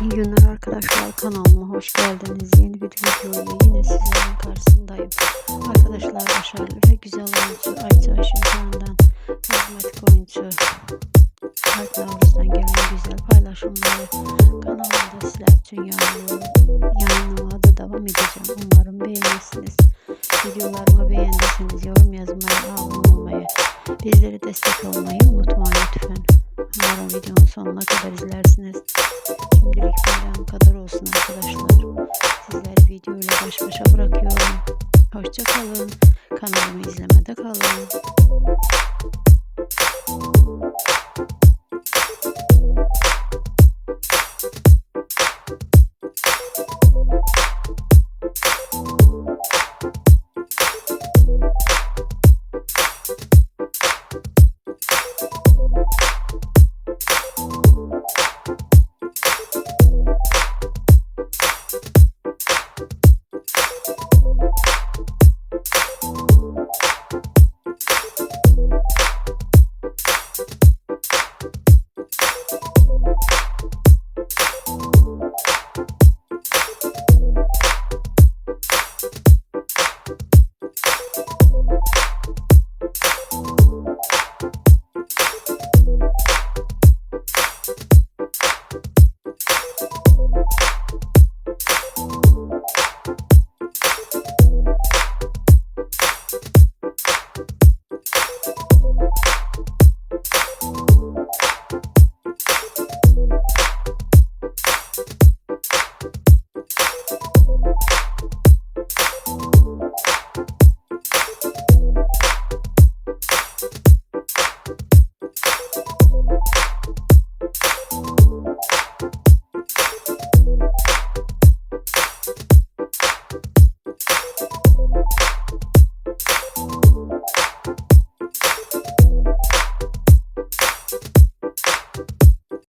İyi günler arkadaşlar kanalıma hoş geldiniz. Yeni bir videoyla yine sizlerin karşısındayım. Arkadaşlar başarılı ve güzel oyuncu Ayça Şimşan'dan karizmatik oyuncu Navruz'dan gelen güzel paylaşımları kanalımda sizler için yayınlıyorum. Yayınlamaya da devam edeceğim. Umarım beğenirsiniz. Videolarımı beğendiyseniz yorum yazmayı, abone olmayı, bizlere destek olmayı unutmayın lütfen. Umarım videonun sonuna kadar izlersiniz şimdilik bayram kadar olsun arkadaşlar. Sizleri video ile baş başa bırakıyorum. Hoşça kalın. Kanalımı izlemede kalın.